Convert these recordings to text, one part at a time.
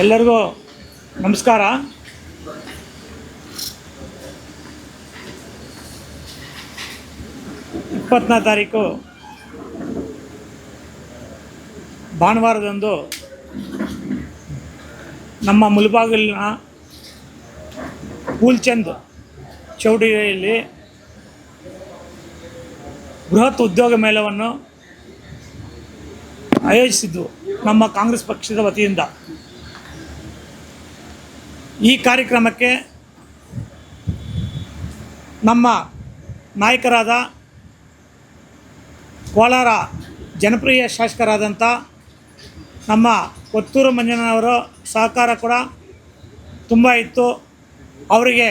ಎಲ್ಲರಿಗೂ ನಮಸ್ಕಾರ. ಇಪ್ಪತ್ತನೇ ತಾರೀಕು ಭಾನುವಾರದಂದು ನಮ್ಮ ಮುಲ್ಬಾಗಿಲಿನ ಪೂಲ್ಚಂದ್ ಚೌಡಿಯಲ್ಲಿ ಬೃಹತ್ ಉದ್ಯೋಗ ಮೇಳವನ್ನು ಆಯೋಜಿಸಿದ್ದು ನಮ್ಮ ಕಾಂಗ್ರೆಸ್ ಪಕ್ಷದ ವತಿಯಿಂದ. ಈ ಕಾರ್ಯಕ್ರಮಕ್ಕೆ ನಮ್ಮ ನಾಯಕರಾದ ಕೋಲಾರ ಜನಪ್ರಿಯ ಶಾಸಕರಾದಂಥ ನಮ್ಮ ಕೊತ್ತೂರು ಮಂಜಣ್ಣನವರ ಸಹಕಾರ ಕೂಡ ತುಂಬ ಇತ್ತು. ಅವರಿಗೆ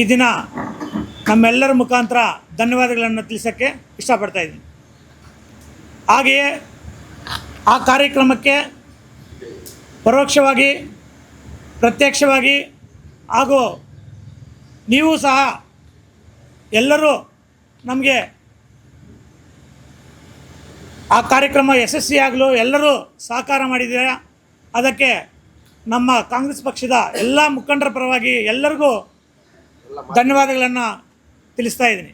ಈ ದಿನ ನಮ್ಮೆಲ್ಲರ ಮುಖಾಂತರ ಧನ್ಯವಾದಗಳನ್ನು ತಿಳಿಸೋಕ್ಕೆ ಇಷ್ಟಪಡ್ತಾ ಇದ್ದೀನಿ. ಹಾಗೆಯೇ ಆ ಕಾರ್ಯಕ್ರಮಕ್ಕೆ ಪರೋಕ್ಷವಾಗಿ ಪ್ರತ್ಯಕ್ಷವಾಗಿ ಹಾಗೂ ನೀವು ಸಹ ಎಲ್ಲರೂ ನಮಗೆ ಆ ಕಾರ್ಯಕ್ರಮ ಯಶಸ್ವಿಯಾಗಲು ಎಲ್ಲರೂ ಸಹಕಾರ ಮಾಡಿದ್ದೀರಾ? ಅದಕ್ಕೆ ನಮ್ಮ ಕಾಂಗ್ರೆಸ್ ಪಕ್ಷದ ಎಲ್ಲ ಮುಖಂಡರ ಪರವಾಗಿ ಎಲ್ಲರಿಗೂ ಧನ್ಯವಾದಗಳನ್ನು ತಿಳಿಸ್ತಾ ಇದ್ದೀನಿ.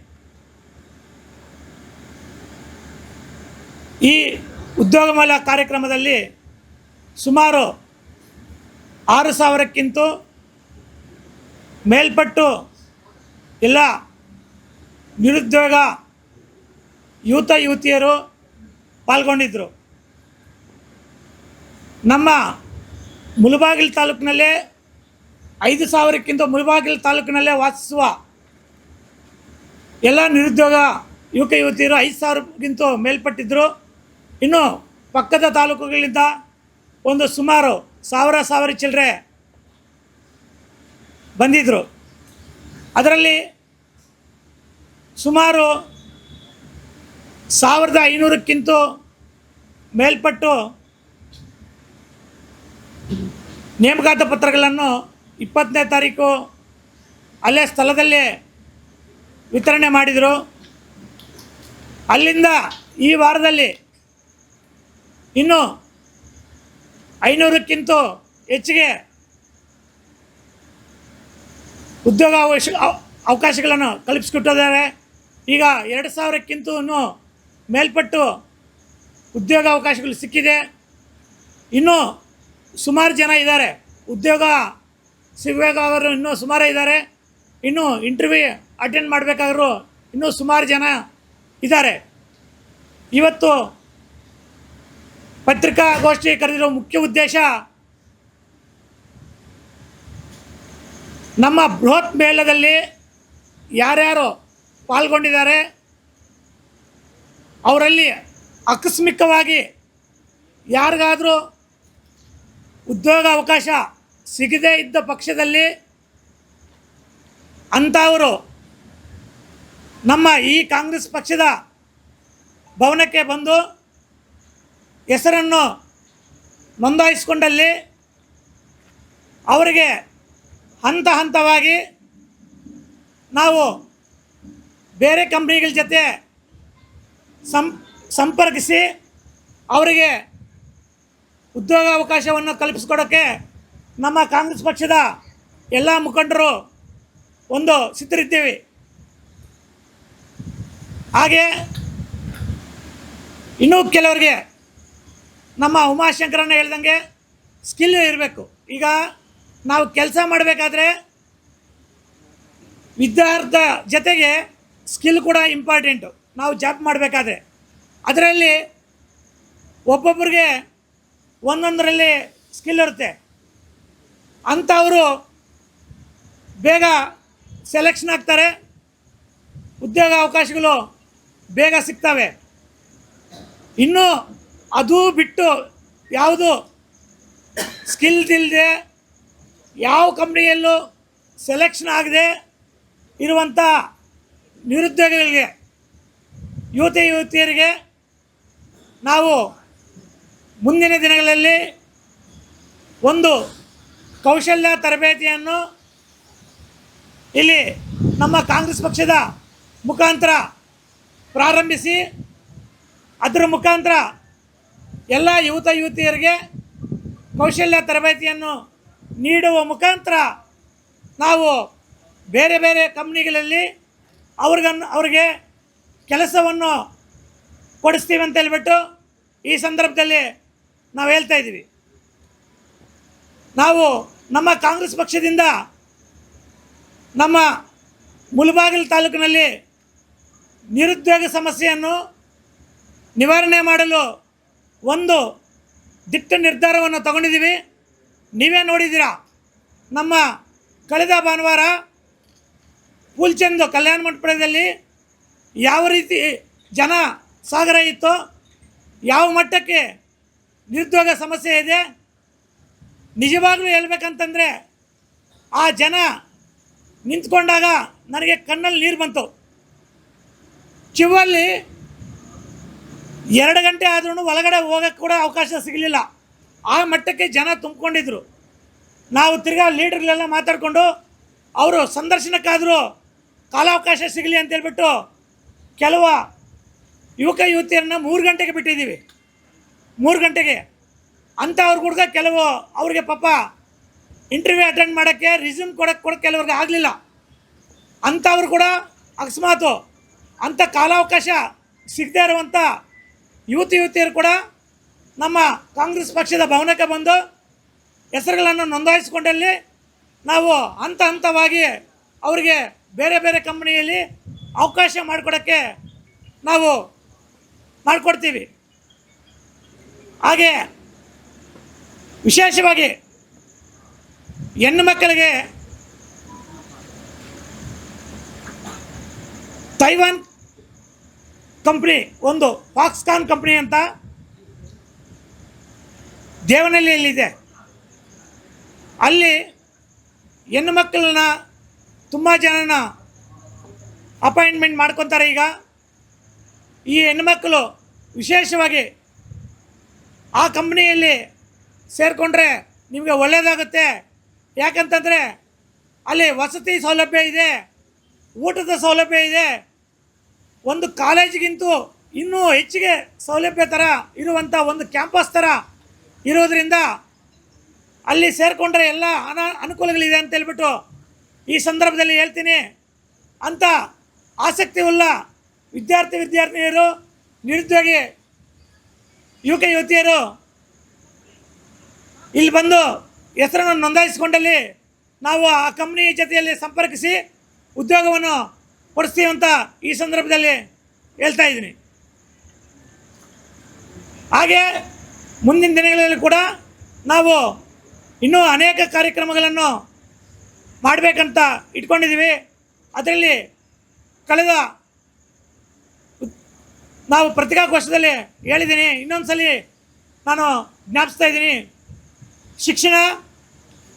ಈ ಉದ್ಯೋಗ ಮೇಳ ಕಾರ್ಯಕ್ರಮದಲ್ಲಿ ಸುಮಾರು ಆರು ಸಾವಿರಕ್ಕಿಂತ ಮೇಲ್ಪಟ್ಟು ಎಲ್ಲ ನಿರುದ್ಯೋಗ ಯುವತ ಯುವತಿಯರು ಪಾಲ್ಗೊಂಡಿದ್ದರು ನಮ್ಮ ಮುಳಬಾಗಿಲು ತಾಲೂಕಿನಲ್ಲೇ ಐದು ಸಾವಿರಕ್ಕಿಂತ ಮುಳಬಾಗಿಲು ತಾಲೂಕಿನಲ್ಲೇ ವಾಸಿಸುವ ಎಲ್ಲ ನಿರುದ್ಯೋಗ ಯುವಕ ಯುವತಿಯರು ಐದು ಸಾವಿರಕ್ಕಿಂತ ಮೇಲ್ಪಟ್ಟಿದ್ದರು ಇನ್ನು ಪಕ್ಕದ ತಾಲೂಕುಗಳಿಂದ ಒಂದು ಸುಮಾರು ಸಾವಿರ ಸಾವಿರ ಚಿಲ್ಲರೆ ಬಂದಿದ್ದರು ಅದರಲ್ಲಿ ಸುಮಾರು ಸಾವಿರದ ಐನೂರಕ್ಕಿಂತ ಮೇಲ್ಪಟ್ಟು ನೇಮಕಾತ ಪತ್ರಗಳನ್ನು ಇಪ್ಪತ್ತನೇ ತಾರೀಕು ಅಲ್ಲೇ ಸ್ಥಳದಲ್ಲೇ ವಿತರಣೆ ಮಾಡಿದರು. ಅಲ್ಲಿಂದ ಈ ವಾರದಲ್ಲಿ ಇನ್ನು ಐನೂರಕ್ಕಿಂತ ಹೆಚ್ಚಿಗೆ ಉದ್ಯೋಗ ಅವಶ ಅವ- ಅವಕಾಶಗಳನ್ನು ಕಲ್ಪಿಸಿಕೊಟ್ಟಿದ್ದಾರೆ. ಈಗ ಎರಡು ಸಾವಿರಕ್ಕಿಂತ ಮೇಲ್ಪಟ್ಟು ಉದ್ಯೋಗ ಅವಕಾಶಗಳು ಸಿಕ್ಕಿದೆ. ಇನ್ನೂ ಸುಮಾರು ಜನ ಇದ್ದಾರೆ. ಉದ್ಯೋಗ ಸಿಗಬೇಕಾದ್ರು ಇನ್ನೂ ಸುಮಾರು ಇದ್ದಾರೆ. ಇನ್ನೂ ಇಂಟರ್ವ್ಯೂ ಅಟೆಂಡ್ ಮಾಡಬೇಕಾದ್ರು ಇನ್ನೂ ಸುಮಾರು ಜನ ಇದ್ದಾರೆ. ಇವತ್ತು ಪತ್ರಿಕಾಗೋಷ್ಠಿ ಕರೆದಿರೋ ಮುಖ್ಯ ಉದ್ದೇಶ ನಮ್ಮ ಬೃಹತ್ ಮೇಳದಲ್ಲಿ ಯಾರ್ಯಾರು ಪಾಲ್ಗೊಂಡಿದ್ದಾರೆ, ಅವರಲ್ಲಿ ಆಕಸ್ಮಿಕವಾಗಿ ಯಾರಿಗಾದರೂ ಉದ್ಯೋಗ ಅವಕಾಶ ಸಿಗದೇ ಇದ್ದ ಪಕ್ಷದಲ್ಲಿ ಅಂಥವರು ನಮ್ಮ ಈ ಕಾಂಗ್ರೆಸ್ ಪಕ್ಷದ ಭವನಕ್ಕೆ ಬಂದು ಹೆಸರನ್ನು ನೋಂದಾಯಿಸಿಕೊಂಡಲ್ಲಿ ಅವರಿಗೆ ಹಂತ ಹಂತವಾಗಿ ನಾವು ಬೇರೆ ಕಂಪ್ನಿಗಳ ಜೊತೆ ಸಂಪರ್ಕಿಸಿ ಅವರಿಗೆ ಉದ್ಯೋಗಾವಕಾಶವನ್ನು ಕಲ್ಪಿಸ್ಕೊಡೋಕ್ಕೆ ನಮ್ಮ ಕಾಂಗ್ರೆಸ್ ಪಕ್ಷದ ಎಲ್ಲ ಮುಖಂಡರು ಒಂದು ಸಿದ್ಧರಿದ್ದೀವಿ. ಹಾಗೆ ಇನ್ನೂ ಕೆಲವರಿಗೆ ನಮ್ಮ ಉಮಾಶಂಕರನ್ನ ಹೇಳ್ದಂಗೆ ಸ್ಕಿಲ್ ಇರಬೇಕು. ಈಗ ನಾವು ಕೆಲಸ ಮಾಡಬೇಕಾದ್ರೆ ವಿದ್ಯಾರ್ಥ ಜೊತೆಗೆ ಸ್ಕಿಲ್ ಕೂಡ ಇಂಪಾರ್ಟೆಂಟು ನಾವು ಜಾಬ್ ಮಾಡಬೇಕಾದ್ರೆ. ಅದರಲ್ಲಿ ಒಬ್ಬೊಬ್ಬರಿಗೆ ಒಂದೊಂದರಲ್ಲಿ ಸ್ಕಿಲ್ ಇರುತ್ತೆ. ಅಂಥವರು ಬೇಗ ಸೆಲೆಕ್ಷನ್ ಆಗ್ತಾರೆ. ಉದ್ಯೋಗ ಅವಕಾಶಗಳು ಬೇಗ ಸಿಗ್ತವೆ. ಇನ್ನು ಅದು ಬಿಟ್ಟು ಯಾವುದು ಸ್ಕಿಲ್ದಿಲ್ಲದೆ ಯಾವ ಕಂಪ್ನಿಯಲ್ಲೂ ಸೆಲೆಕ್ಷನ್ ಆಗದೆ ಇರುವಂಥ ನಿರುದ್ಯೋಗಿಗಳಿಗೆ, ಯುವತಿ, ಯುವತಿಯರಿಗೆ ನಾವು ಮುಂದಿನ ದಿನಗಳಲ್ಲಿ ಒಂದು ಕೌಶಲ್ಯ ತರಬೇತಿಯನ್ನು ಇಲ್ಲಿ ನಮ್ಮ ಕಾಂಗ್ರೆಸ್ ಪಕ್ಷದ ಮುಖಾಂತರ ಪ್ರಾರಂಭಿಸಿ, ಅದರ ಮುಖಾಂತರ ಎಲ್ಲ ಯುವತ ಯುವತಿಯರಿಗೆ ಕೌಶಲ್ಯ ತರಬೇತಿಯನ್ನು ನೀಡುವ ಮುಖಾಂತರ ನಾವು ಬೇರೆ ಬೇರೆ ಕಂಪ್ನಿಗಳಲ್ಲಿ ಅವ್ರಿಗನ್ನು ಅವ್ರಿಗೆ ಕೆಲಸವನ್ನು ಕೊಡಿಸ್ತೀವಿ ಅಂತ ಹೇಳ್ಬಿಟ್ಟು ಈ ಸಂದರ್ಭದಲ್ಲಿ ನಾವು ಹೇಳ್ತಾ ಇದ್ದೀವಿ. ನಾವು ನಮ್ಮ ಕಾಂಗ್ರೆಸ್ ಪಕ್ಷದಿಂದ ನಮ್ಮ ಮುಳಬಾಗಿಲು ತಾಲೂಕಿನಲ್ಲಿ ನಿರುದ್ಯೋಗ ಸಮಸ್ಯೆಯನ್ನು ನಿವಾರಣೆ ಮಾಡಲು ಒಂದು ದಿಟ್ಟ ನಿರ್ಧಾರವನ್ನು ತಗೊಂಡಿದ್ದೀವಿ. ನೀವೇ ನೋಡಿದ್ದೀರಾ? ನಮ್ಮ ಕಳೆದ ಭಾನುವಾರ ಪೂಲ್ಚಂದ್ ಕಲ್ಯಾಣ ಮಂಟಪದಲ್ಲಿ ಯಾವ ರೀತಿ ಜನ ಸಾಗರ ಇತ್ತು, ಯಾವ ಮಟ್ಟಕ್ಕೆ ನಿರುದ್ಯೋಗ ಸಮಸ್ಯೆ ಇದೆ, ನಿಜವಾಗ್ಲೂ ಹೇಳ್ಬೇಕಂತಂದರೆ ಆ ಜನ ನಿಂತ್ಕೊಂಡಾಗ ನನಗೆ ಕಣ್ಣಲ್ಲಿ ನೀರು ಬಂತು. ಚಿವಲ್ಲಿ ಎರಡು ಗಂಟೆ ಆದ್ರೂ ಒಳಗಡೆ ಹೋಗೋಕ್ಕೆ ಕೂಡ ಅವಕಾಶ ಸಿಗಲಿಲ್ಲ. ಆ ಮಟ್ಟಕ್ಕೆ ಜನ ತುಂಬಿಕೊಂಡಿದ್ರು. ನಾವು ತಿರ್ಗಾ ಲೀಡ್ರ್ಗಳೆಲ್ಲ ಮಾತಾಡಿಕೊಂಡು ಅವರು ಸಂದರ್ಶನಕ್ಕಾದರೂ ಕಾಲಾವಕಾಶ ಸಿಗಲಿ ಅಂತೇಳ್ಬಿಟ್ಟು ಕೆಲವು ಯುವಕ ಯುವತಿಯರನ್ನ ಮೂರು ಗಂಟೆಗೆ ಬಿಟ್ಟಿದ್ದೀವಿ. ಮೂರು ಗಂಟೆಗೆ. ಅಂಥವ್ರು ಕೂಡ ಕೆಲವು ಅವ್ರಿಗೆ ಪಾಪ ಇಂಟರ್ವ್ಯೂ ಅಟೆಂಡ್ ಮಾಡೋಕ್ಕೆ ರಿಸ್ಯೂಮ್ ಕೊಡೋಕ್ಕೆ ಕೂಡ ಕೆಲವ್ರಿಗೆ ಆಗಲಿಲ್ಲ. ಅಂಥವ್ರು ಕೂಡ ಅಕಸ್ಮಾತು ಅಂಥ ಕಾಲಾವಕಾಶ ಸಿಗದೇ ಇರುವಂಥ ಯುವತಿ ಯುವತಿಯರು ಕೂಡ ನಮ್ಮ ಕಾಂಗ್ರೆಸ್ ಪಕ್ಷದ ಭವನಕ್ಕೆ ಬಂದು ಹೆಸರುಗಳನ್ನು ನೋಂದಾಯಿಸಿಕೊಂಡಲ್ಲಿ ನಾವು ಹಂತ ಹಂತವಾಗಿ ಅವರಿಗೆ ಬೇರೆ ಬೇರೆ ಕಂಪ್ನಿಯಲ್ಲಿ ಅವಕಾಶ ಮಾಡಿಕೊಡೋಕ್ಕೆ ನಾವು ಮಾಡಿಕೊಡ್ತೀವಿ. ಹಾಗೆ ವಿಶೇಷವಾಗಿ ಹೆಣ್ಣು ಮಕ್ಕಳಿಗೆ ತೈವಾನ್ ಕಂಪ್ನಿ, ಒಂದು ಫಾಕ್ಸ್ಕಾನ್ ಕಂಪ್ನಿ ಅಂತ ದೇವನಹಳ್ಳಿಯಲ್ಲಿದೆ. ಅಲ್ಲಿ ಹೆಣ್ಣು ಮಕ್ಕಳನ್ನ ತುಂಬ ಜನನ ಅಪಾಯಿಂಟ್ಮೆಂಟ್ ಮಾಡ್ಕೊತಾರೆ ಈಗ. ಈ ಹೆಣ್ಮಕ್ಕಳು ವಿಶೇಷವಾಗಿ ಆ ಕಂಪ್ನಿಯಲ್ಲಿ ಸೇರಿಕೊಂಡ್ರೆ ನಿಮಗೆ ಒಳ್ಳೆಯದಾಗುತ್ತೆ ಯಾಕಂತಂದರೆ ಅಲ್ಲಿ ವಸತಿ ಸೌಲಭ್ಯ ಇದೆ, ಊಟದ ಸೌಲಭ್ಯ ಇದೆ ಒಂದು ಕಾಲೇಜಿಗಿಂತೂ ಇನ್ನೂ ಹೆಚ್ಚಿಗೆ ಸೌಲಭ್ಯ ಥರ ಇರುವಂಥ ಒಂದು ಕ್ಯಾಂಪಸ್ ಥರ ಇರೋದರಿಂದ ಅಲ್ಲಿ ಸೇರಿಕೊಂಡ್ರೆ ಎಲ್ಲ ಅನ ಅನುಕೂಲಗಳಿದೆ ಅಂತ ಹೇಳ್ಬಿಟ್ಟು ಈ ಸಂದರ್ಭದಲ್ಲಿ ಹೇಳ್ತೀನಿ. ಅಂಥ ಆಸಕ್ತಿ ಉಳ್ಳ ವಿದ್ಯಾರ್ಥಿ ವಿದ್ಯಾರ್ಥಿನಿಯರು, ನಿರುದ್ಯೋಗಿ ಯುವಕ ಯುವತಿಯರು ಇಲ್ಲಿ ಬಂದು ಹೆಸರನ್ನು ನೋಂದಾಯಿಸಿಕೊಂಡಲ್ಲಿ ನಾವು ಆ ಕಂಪ್ನಿ ಜೊತೆಯಲ್ಲಿ ಸಂಪರ್ಕಿಸಿ ಉದ್ಯೋಗವನ್ನು ಕೊಡಿಸ್ತೀವಿ ಅಂತ ಈ ಸಂದರ್ಭದಲ್ಲಿ ಹೇಳ್ತಾ ಇದ್ದೀನಿ. ಹಾಗೆ ಮುಂದಿನ ದಿನಗಳಲ್ಲಿ ಕೂಡ ನಾವು ಇನ್ನೂ ಅನೇಕ ಕಾರ್ಯಕ್ರಮಗಳನ್ನು ಮಾಡಬೇಕಂತ ಇಟ್ಕೊಂಡಿದ್ದೀವಿ. ಅದರಲ್ಲಿ ಕಳೆದ ನಾವು ಪತ್ರಿಕಾಗೋಷ್ಠದಲ್ಲಿ ಹೇಳಿದ್ದೀನಿ. ಇನ್ನೊಂದ್ಸಲಿ ನಾನು ಜ್ಞಾಪಿಸ್ತಾ ಇದ್ದೀನಿ. ಶಿಕ್ಷಣ,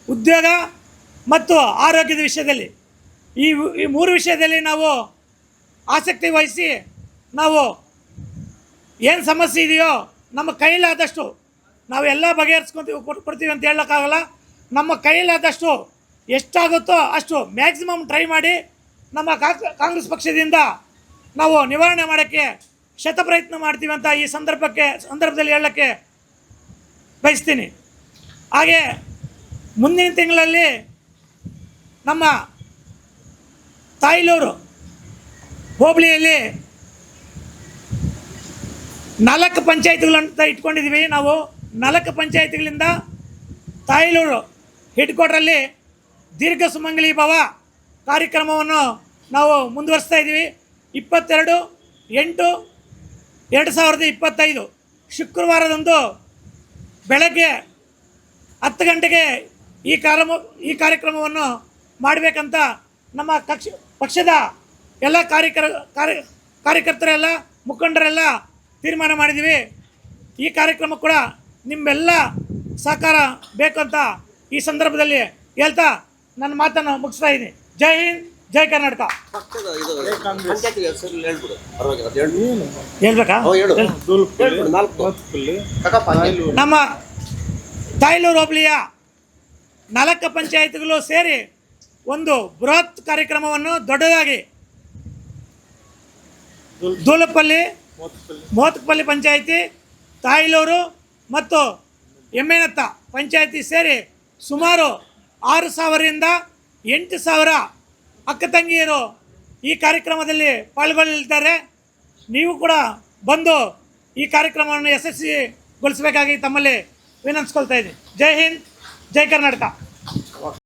ಉದ್ಯೋಗ ಮತ್ತು ಆರೋಗ್ಯದ ವಿಷಯದಲ್ಲಿ. ಈ ಈ ಮೂರು ವಿಷಯದಲ್ಲಿ ನಾವು ಆಸಕ್ತಿ ವಹಿಸಿ ನಾವು ಏನು ಸಮಸ್ಯೆ ಇದೆಯೋ ನಮ್ಮ ಕೈಲಾದಷ್ಟು ನಾವು ಎಲ್ಲ ಬಗೆಹರಿಸ್ಕೊತೀವಿ ಕೊಟ್ಟು ಕೊಡ್ತೀವಿ ಅಂತ ಹೇಳೋಕ್ಕಾಗಲ್ಲ. ನಮ್ಮ ಕೈಲಾದಷ್ಟು ಎಷ್ಟಾಗುತ್ತೋ ಅಷ್ಟು ಮ್ಯಾಕ್ಸಿಮಮ್ ಟ್ರೈ ಮಾಡಿ ನಮ್ಮ ಕಾಂಗ್- ಕಾಂಗ್ರೆಸ್ ಪಕ್ಷದಿಂದ ನಾವು ನಿವಾರಣೆ ಮಾಡೋಕ್ಕೆ ಶತಪ್ರಯತ್ನ ಮಾಡ್ತೀವಿ ಅಂತ ಈ ಸಂದರ್ಭಕ್ಕೆ, ಸಂದರ್ಭದಲ್ಲಿ ಹೇಳೋಕ್ಕೆ ಬಯಸ್ತೀನಿ. ಹಾಗೆ ಮುಂದಿನ ತಿಂಗಳಲ್ಲಿ ನಮ್ಮ ತಾಯ್ಲೂರು ಹೋಬಳಿಯಲ್ಲಿ ನಾಲ್ಕು ಪಂಚಾಯತ್ಗಳಂತ ಇಟ್ಕೊಂಡಿದ್ದೀವಿ. ನಾವು ನಾಲ್ಕು ಪಂಚಾಯತ್ಗಳಿಂದ ತಾಯ್ಲೂರು ಹೆಡ್ ಕ್ವಾರ್ಟ್ರಲ್ಲಿ ದೀರ್ಘ ಸುಮಂಗಲಿ ಭವ ಕಾರ್ಯಕ್ರಮವನ್ನು ನಾವು ಮುಂದುವರಿಸ್ತಾ ಇದ್ದೀವಿ. ಇಪ್ಪತ್ತೆರಡು, ಎಂಟು, ಎರಡು ಸಾವಿರದ ಇಪ್ಪತ್ತೈದು ಶುಕ್ರವಾರದಂದು ಬೆಳಗ್ಗೆ ಹತ್ತು ಗಂಟೆಗೆ ಈ ಕಾರ್ಯ, ಈ ಕಾರ್ಯಕ್ರಮವನ್ನು ಮಾಡಬೇಕಂತ ನಮ್ಮ ಕಕ್ಷ ಪಕ್ಷದ ಎಲ್ಲ ಕಾರ್ಯಕರ ಕಾರ್ಯ ಕಾರ್ಯಕರ್ತರೆಲ್ಲ ಮುಖಂಡರೆಲ್ಲ ತೀರ್ಮಾನ ಮಾಡಿದ್ದೀವಿ. ಈ ಕಾರ್ಯಕ್ರಮ ಕೂಡ ನಿಮ್ಮೆಲ್ಲ ಸಹಕಾರ ಬೇಕು ಅಂತ ಈ ಸಂದರ್ಭದಲ್ಲಿ ಹೇಳ್ತಾ ನನ್ನ ಮಾತನ್ನು ಮುಗಿಸ್ತಾ ಇದ್ದೀನಿ. ಜೈ ಹಿಂದ್ ಜೈ ಕರ್ನಾಟಕ. ಹೇಳ್ಬೇಕಾ? ನಮ್ಮ ತಾಯ್ಲೂರು ಹೋಬಳಿಯ ನಾಲ್ಕು ಪಂಚಾಯತ್ಗಳು ಸೇರಿ ಒಂದು ಬೃಹತ್ ಕಾರ್ಯಕ್ರಮವನ್ನು ದೊಡ್ಡದಾಗಿ. ದೂಲಪಲ್ಲಿ ಮೋತಕಪಲ್ಲಿ ಪಂಚಾಯಿತಿ, ತಾಯಿಲೂರು ಮತ್ತು ಎಮ್ಮೆನತ್ತ ಪಂಚಾಯಿತಿ ಸೇರಿ ಸುಮಾರು ಆರು ಸಾವಿರದಿಂದ ಎಂಟು ಸಾವಿರ ಅಕ್ಕ ತಂಗಿಯರು ಈ ಕಾರ್ಯಕ್ರಮದಲ್ಲಿ ಪಾಲ್ಗೊಳ್ಳಲಿದ್ದಾರೆ. ನೀವು ಕೂಡ ಬಂದು ಈ ಕಾರ್ಯಕ್ರಮವನ್ನು ಯಶಸ್ವಿಗೊಳಿಸಬೇಕಾಗಿ ತಮ್ಮಲ್ಲಿ ವಿನಂತಿಸ್ಕೊಳ್ತಾ ಇದ್ದೀನಿ. ಜೈ ಹಿಂದ್, ಜೈ ಕರ್ನಾಟಕ.